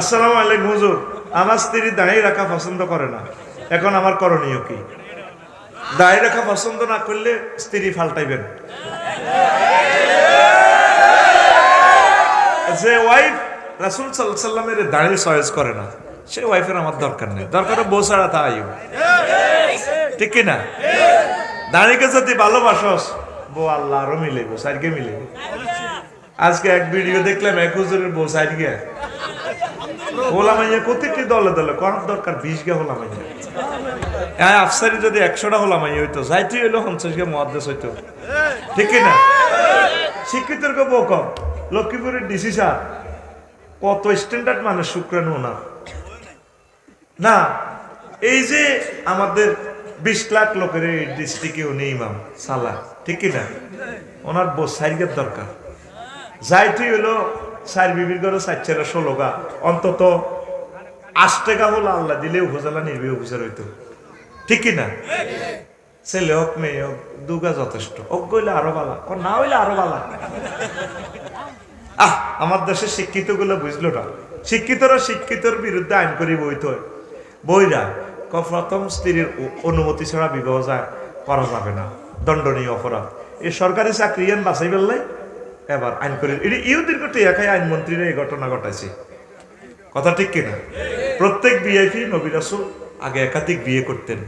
আসসালামু আলাইকুম হুজুর। আমার স্ত্রী দাঁড়িয়ে রাখা পছন্দ করে না। এখন আমার করণীয় কি? দাঁড়িয়ে রাখা পছন্দ না করলে স্ত্রী ফাল্টাইবেন। যে ওয়াইফ রাসুল সাল্লামের দাঁড়িয়ে চয়েস করে না, সে ওয়াইফের আমার দরকার নেই। দরকার বউ ছাড়া তা আইও ঠিক কি না? দাঁড়িয়ে যদি ভালোবাসস, বউ আল্লাহ আরও মিলেব সাইডকে মিলে আজকে এক ভিডিও দেখলাম, এক হুজুরের বউ সাইডকে। হোলা মাইয়া প্রত্যেকটি দলে দলে করার দরকার, বিশ গে হোলা মাইয়া হ্যাঁ যদি একশোটা গে মহাদেশ না শিক্ষিতের কম। লক্ষ্মীপুরের ডিসি স্যার, কত স্ট্যান্ডার্ড মানুষ শুক্রাণু না। না, এই যে আমাদের বিশ লাখ লোকের এই ডিস্ট্রিক্টে উনি ইমাম, সালা। ঠিক না ওনার সাইকের দরকার। যাইতে হইল সার বিবির ঘরে সাত ছেলে ষোলো গা। অন্তত আট টাকা হলো আল্লাহ দিলে উপজেলা নির্বাহী অফিসার হইতো। ঠিক কি না? ছেলে হোক, মেয়ে হোক দুগা যথেষ্ট। অজ্ঞ হইলে আরও বালা ও না হইলে আরও বালা আহ, আমার দেশের শিক্ষিতগুলো বুঝলো না। শিক্ষিতরা শিক্ষিতর বিরুদ্ধে আইন করি বইতে বইরা ক প্রথম স্ত্রীর অনুমতি ছাড়া বিবাহ যায়, করা যাবে না। দণ্ডনীয় অপরাধ। এই সরকারি চাকরি বাঁচাই ফেললে এবার আইন করে এটি ইহুদির কোটি একাই আইনমন্ত্রীরা এই ঘটনা ঘটাইছে। কথা ঠিক কিনা? প্রত্যেক বিআইপি নবিরাসু আগে একাধিক বিয়ে করতেন।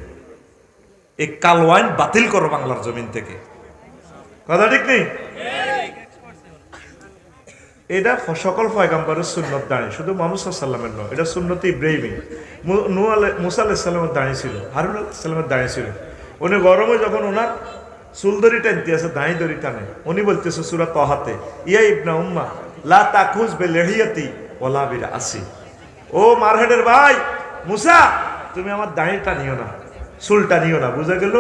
এই কালো আইন বাতিল করো বাংলার জমিন থেকে। কথা ঠিক নেই? এটা সকল পয়গাম্বরের সুন্নত দাঁড়িয়ে শুধু মোহাম্মদ সাল্লামের নয়, এটা সুন্নত ইব্রাহিমী মুসা আলাইসাল্লামের দাঁড়িয়ে ছিল, হারুন আলাইসাল্লামের দাঁড়িয়ে ছিল। উনি গরমে যখন ওনার চুলদরি টানতে আছে, দাঁড়ি দড়ি টানে। উনি বলতেছে, সুরা তহাতে, ইয়া ইবনা উম্মা, লা তাকুজ বে লেহিয়াতি ওলা বিরা আসি ও মারহেডের ভাই, মুসা, তুমি আমার দাঁড়ি টানিও না চুল টানিও না। বুঝা গেল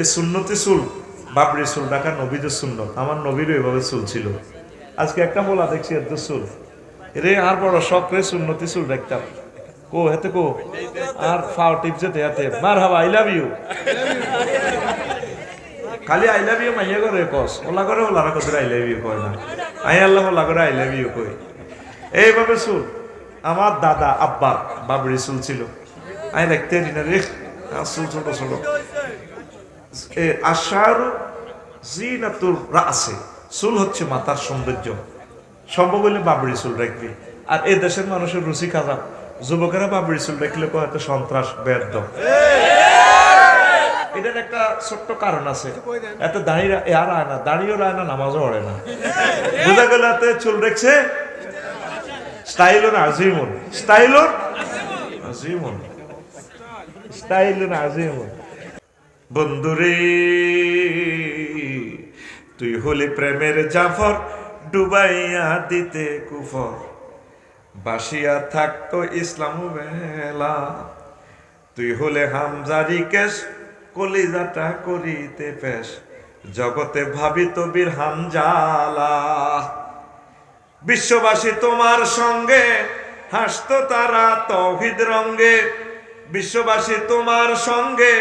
এই সুন্নতি চুল বাবরি চুল রাখা নবীদের সুন্নত। আমার নবীরও এভাবে চুল ছিল। আজকে একটা বলা দেখছি, এত চুল। রে আর বড় শখ রে সুন্নতি চুল দেখতাম। কো, হেতে কো? আর ফাও টিপছে হাতে। মার হাবা আই লাভ ইউ খালি আই লাভ ইউ মাইয়া করে কস ওলা করে ওলা রাখো আই লাভ ইউ কয় না। আই আল্লাহ ওলা করে আই লাভ ইউ কই এইভাবে চুল আমার দাদা, আব্বা বাবরি চুল ছিল। আমি দেখতে দিই না রে চুল ছোট ছোট আশারু জিনাতুর রাসে চুল হচ্ছে মাথার সৌন্দর্য সম্ভব হলে বাবরি চুল রাখবি আর এ দেশের মানুষের রুচি খারাপ যুবকেরা বাবরি চুল রাখলে হয়তো সন্ত্রাস, বেদ। এটার একটা ছোট্ট কারণ আছে। এত দাঁড়িয়ে আর আয় না দাঁড়িয়েও রায় না, নামাজও পড়ে না। বোঝা গেল এতে চুল রেখছে স্টাইলুন আজিমুন। স্টাইলুন আজিমুন। স্টাইলুন আজিমুন। বন্ধুরে, তুই হলি প্রেমের জাফর, ডুবাইয়া দিতে কুফর। বাসিয়া থাকতো ইসলাম বেলা। তুই হলে হামজারি কেশ কলিজাটা করিতে পেশ। জগতে ভাবিত বীর হামজালা বিশ্ববাসী তোমার সঙ্গে, হাসতো তারা তৌহিদ রঙ্গে। বিশ্ববাসী তোমার সঙ্গে,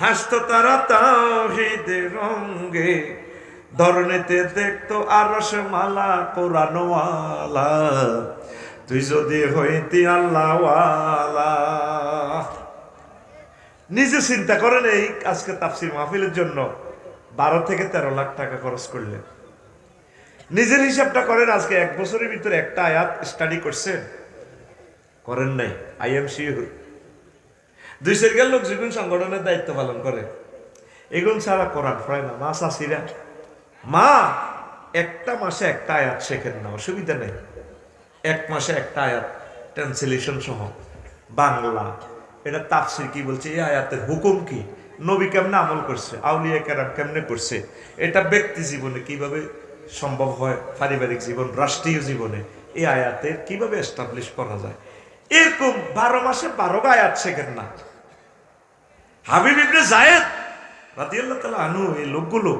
হাসতো তারা তৌহিদ রঙ্গে। ধরনেতে দেখতো আরস মালা কোরআনওয়ালা। তুই যদি হইতি আল্লাহওয়ালা। নিজে চিন্তা করেন এই আজকে তাফসির মাহফিলের জন্য বারো থেকে তেরো লাখ টাকা খরচ করলেন নিজের হিসাবটা করেন, আজকে এক বছরের ভিতরে একটা আয়াত স্টাডি করছেন করেন নাই আই এম শিওর দুই সেরকার লোক যেগুন সংগঠনের দায়িত্ব পালন করে, এগুন ছাড়া করার হয় না, মা চাষিরা। মা, একটা মাসে একটা আয়াত শেখেন না, অসুবিধা নেই। এক মাসে একটা আয়াত ট্রান্সলেশন সহ, বাংলা। এটা তাফসির কি বলছে? এই আয়াতের হুকুম কি? নবী কেমনে আমল করছে? আউলিয়া কেরাম কেমনে করছে? এটা ব্যক্তি জীবনে কীভাবে সম্ভব হয়? পারিবারিক জীবন, রাষ্ট্রীয় জীবনে এই আয়াতের কীভাবে এস্টাবলিশ করা যায়? এরকম বারো মাসে বারো আয়াত শেখেন না। হাবিব ইবনে জায়েদ রাদিয়াল্লাহু তাআলা আনু এই লোকগুলো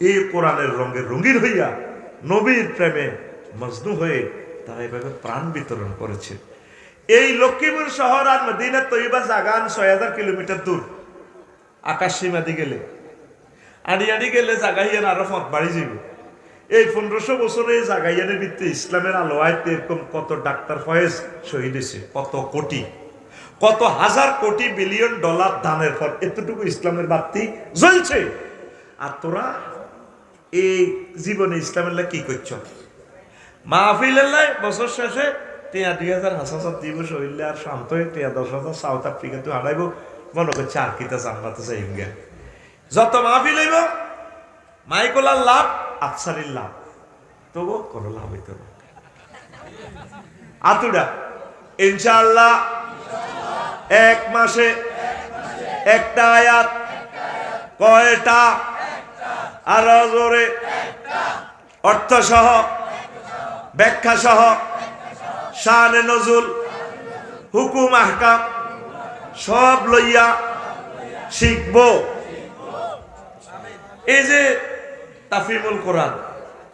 এই কোরআনের রঙে রঙিন হইয়া নবীর প্রেমে মজনু হয়ে তারা এইভাবে প্রাণ বিতরণ করেছে। এই লক্ষ্মীপুর শহর আর মদিনা তৈবা জাগান ছয় হাজার কিলোমিটার দূর। আকাশ সীমাদি গেলে। আড়ি আড়ি গেলে জাগা হিয়ার আরও ফত বাড়ি যাবে এই পনেরোশো বছরে জাগাইয়ানের ভিত্তি ইসলামের আলোয় এরকম কত ডাক্তার ফয়েজ শহীদ হয়েছে, কত কোটি, কত হাজার কোটি বিলিয়ন ডলার দানের ফল, এতটুকু ইসলামের বাতি জ্বলছে। আর তোরা এই জীবনে ইসলামের কি করছ? মাহফিলের লাই বছর শেষে টিয়া দুই হাজার হাসাসাত দিব শহীদলে আর শান্ত হয়ে টিয়া দশ হাজার সাউথ আফ্রিকা তো হারাইব। মনে করছে আর কিতা জান্নাতে যাইম গে যত মাহফিল হইব মাইকোলার লাভ, আফসারির লাভ। তবু কোনো লাভ হইতো না। আতুডা ইনশাআল্লাহ এক মাসে একটা আয়াত, কয়টা? আরও জোরে। অর্থ সহ সহ নজুল, হুকুম, আহকাম, সব লইয়া শিখব। এই যে তাফিমুল কোরআন,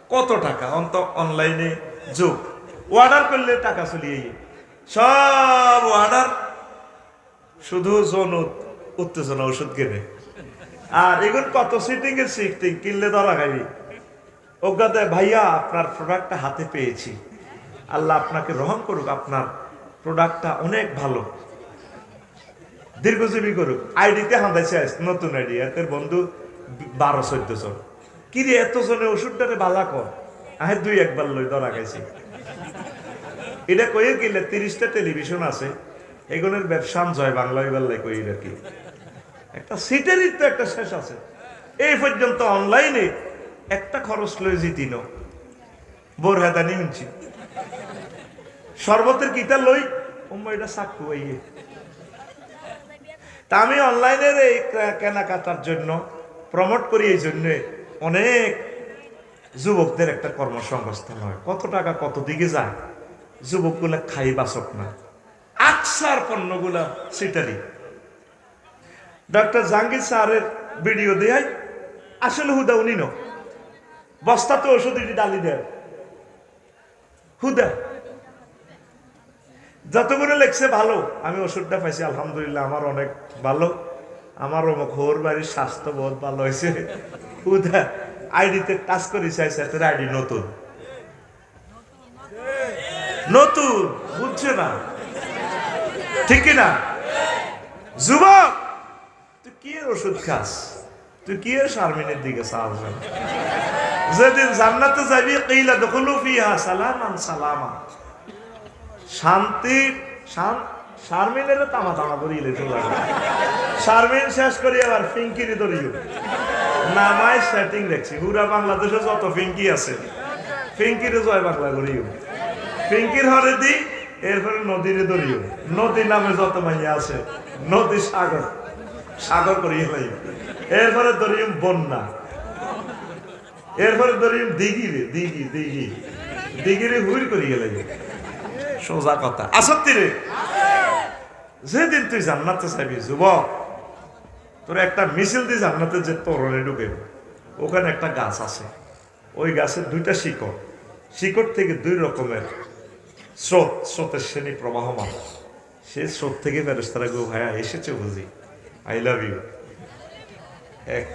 কত টাকা? অন্ত অনলাইনে যুগ। অর্ডার করলে টাকা চলিয়ে সব অর্ডার, শুধু উত- উত্তেজনা ওষুধ কেনে। আর এগুন কত সিটিং এর সিটিং কিনলে ধরা খাইবি অজ্ঞাতে ভাইয়া, আপনার প্রোডাক্টটা হাতে পেয়েছি। আল্লাহ আপনাকে রহম করুক, আপনার প্রোডাক্টটা অনেক ভালো। দীর্ঘজীবী করুক। আইডিতে হাঁদাইছে নতুন আইডি এতের বন্ধু বারো, চোদ্দ জন। কিরে এত জনে ওষুধটারে বালা কর। আহে দুই, একবার লই ধরা খাইছি। এটা কইয়ে গেলে তিরিশটা টেলিভিশন আছে। এগুলোর ব্যবসা জয় বাংলা লাই কই রাখি একটা সিটেরই তো একটা শেষ আছে। এই পর্যন্ত অনলাইনে একটা খরচ লই জিতিন বোর হেদানি শুনছি শরবতের কিতা লই? এটা সাক্ষু হইয়ে তা আমি অনলাইনের এই কেনাকাটার জন্য প্রমোট করি এই জন্যে অনেক যুবকদের একটা কর্মসংস্থান হয়। কত টাকা কত দিকে যায়? যুবকগুলা খাই বাসক না। আকসার পণ্যগুলা সেটারই। ডক্টর জাহাঙ্গীর স্যারের ভিডিও দেয় আসলে হুদা উনি ন। বস্তাতে ওষুধ ডালি দেয়। হুদা। যতগুলো লেখছে ভালো, আমি ওষুধটা পাইছি, আলহামদুলিল্লাহ, আমার অনেক ভালো। আমার হোর বাড়ির স্বাস্থ্য বহুত ভালো হয়েছে হুদা, আইডিতে টাচ করি চাইছে, তোর আইডি নতুন। নতুন, বুঝছে না? ঠিক না যুবক, তুই কি ওষুধ খাস? তুই কি এর শারমিনের দিকে সাহায্য যেদিন জান্নাতে যাবি, কিলা দখলু ফিহা, সালামান সালামা। শান্তি, শান শারমিনের তামা তামা করি ইলে চলে শারমিন শেষ করি আবার ফিঙ্কিরি ধরিও। নামায় সেটিং দেখছি। পুরা বাংলাদেশে যত ফিঙ্কি আছে, ফিঙ্কিরে জয় বাংলা করিও। ফিঙ্কির হরে দি, এরপরে নদীরে ধরিও। নদী নামে যত মাইয়া আছে, নদী সাগর। সাগর করিয়ে হই এরপরে ধরিম বন্যা। এরপরে ধরিম দিঘিরে দিঘি দিঘি। দিঘিরে হুইর করিয়ে লাগে সোজা কথা। আসত্তি রে। যেদিন তুই জান্নাতে চাইবি যুবক, তোর একটা মিছিল দিয়ে জান্নাতে যে তরণে ঢুকে ওখানে একটা গাছ আছে। ওই গাছের দুইটা শিকড়। শিকড় থেকে দুই রকমের স্রোত, স্রোতের শ্রেণি প্রবাহমান। সেই স্রোত থেকে ফেরস্তারা গো, ভাইয়া, এসেছে বুঝি। আই লাভ ইউ এক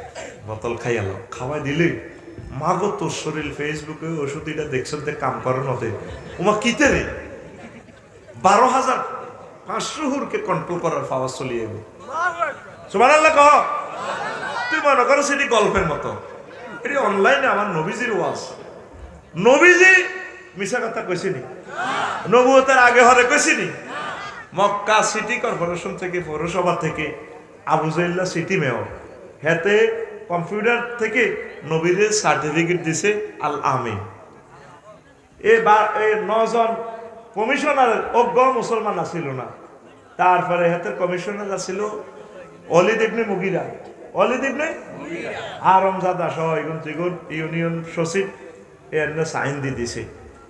বোতল খাইয়ালো খাওয়াই দিলে। মা গো তোর শরীর ফেসবুকে ওষুধ এটা দেখছেন যে কাম করে নতে ওমা কিতে রে? বারো হাজার পাঁচশো হুরকে কন্ট্রোল করার পাওয়ার চলিয়ে গেল সুমান আল্লাহ কহ। তুই মনে করো সেটি গল্পের মতো। এটি অনলাইনে আমার নবীজির ওয়াজ। নবীজি মিশা কথা কইছিনি নবুয়তের আগে হরে কইছিনি মক্কা সিটি কর্পোরেশন থেকে, পৌরসভা থেকে আবু জাইল্লা সিটি মেয়র হেতে কম্পিউটার থেকে নবীদের সার্টিফিকেট দিছে আল আমিন। এ বা নজন কমিশনার অজ্ঞ মুসলমান আসিল না। তারপরে হাতের কমিশনার আসিল অলি দেবনে মুগিরা। অলি দেবনে আরমজাদা সহ এগুন ত্রিগুণ ইউনিয়ন সচিব এর সাইন দিয়ে দিছে।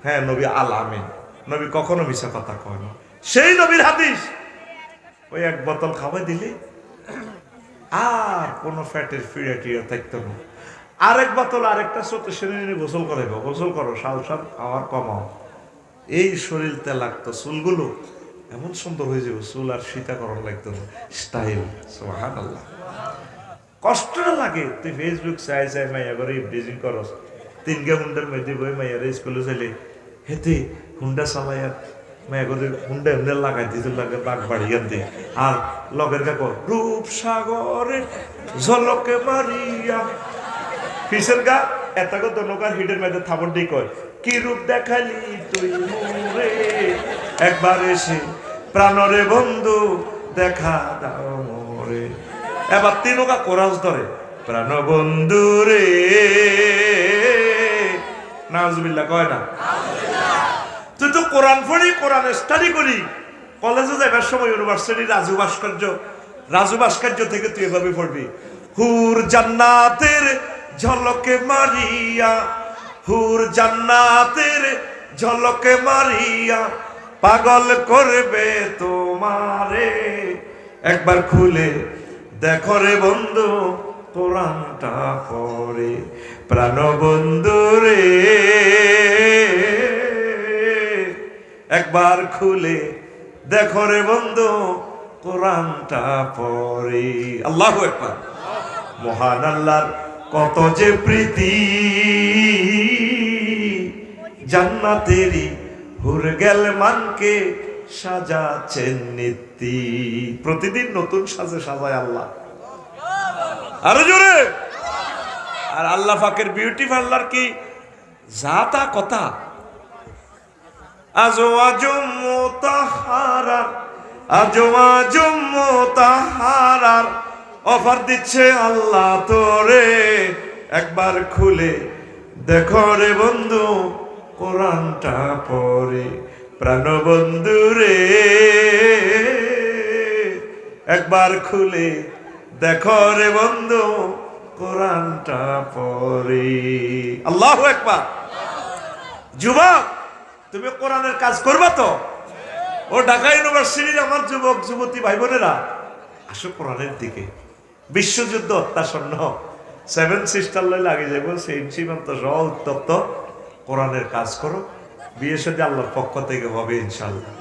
হ্যাঁ নবী আল আমিন। নবী কখনো মিশা কথা কয় না। সেই নবীর হাদিস। ওই এক বোতল খাওয়াই দিলে আর কোনো ফ্যাটের ফিরে থাকতো না। আরেক বোতল, আরেকটা স্রোতে সেরে নিয়ে গোসল করে গোসল করো সাল সাল খাওয়ার কমাও। এই শরীর তে লাগতো চুলগুলো এমন সুন্দর হয়ে যাবে চুল আর সীতাকরণ লাগতো না। স্টাইল সোহান আল্লাহ কষ্টটা লাগে। তুই ফেসবুক চাই চাই, মাইয়া করে ব্রিজিং করস। তিন গে হুন্ডার মধ্যে বই মাইয়ারে স্কুলে চলে হেতে হুন্ডা চালাইয়া মায়া করে হুন্ডা হুন্ডা লাগাই দিতে লাগে বাঘ বাড়িয়ান দিয়ে আর লগের কাকো রূপ সাগরে ঝলকে মারিয়া। কিসের গা? এতগো দনকার হিটের মধ্যে থাপড় দিয়ে কয়, কি রূপ দেখালি তুই মোরে? একবার এসে প্রাণরে বন্ধু, দেখা দাও মোরে। এবার তিনকা কোরাস ধরে, প্রাণ বন্ধু রে। নাজবিল্লা কয় না? তুই তো কোরআন পড়ি, কোরআন স্টাডি করি কলেজে যাবার সময় ইউনিভার্সিটি রাজু ভাস্কর্য রাজু ভাস্কর্য থেকে তুই এভাবে পড়বি। হুর জান্নাতের ঝলকে মারিয়া, হুর জান্নাতের ঝলকে মারিয়া, পাগল করবে তোমারে। একবার খুলে দেখো রে বন্ধু কোরআনটা পড়ে প্রাণ বন্ধু রে। একবার খুলে দেখো রে বন্ধু, কোরআনটা পড়ে। আল্লাহ একবার মহান আল্লাহর কত যে প্রীতি, জান্নাতেরই হুর গেল মানকে সাজাচ্ছেন নীতি প্রতিদিন নতুন সাজে সাজায় আল্লাহ। আরও জোরে। আর আল্লাহ ফাকের বিউটি পার্লার কি যা তা কথা? তাহারার আজো আজম তাহারার অফার দিচ্ছে আল্লাহ তোরে, একবার খুলে দেখো রে বন্ধু, কোরআনটা পড়ে প্রাণ বন্ধু রে। একবার খুলে দেখো রে বন্ধু, কোরআনটা পড়ে। আল্লাহ একবার যুবক তুমি কোরআনের কাজ করবা তো? ও ঢাকা ইউনিভার্সিটির আমার যুবক, যুবতী ভাই বোনেরা আসো কোরআনের দিকে। বিশ্বযুদ্ধ অত্যাসন্ন। সেভেন সিস্টার লই লাগে যাব সেই সীমান্ত সহ উত্তপ্ত। কোরআনের কাজ করো, বিয়ে সাথে আল্লাহর পক্ষ থেকে হবে ইনশাল্লাহ।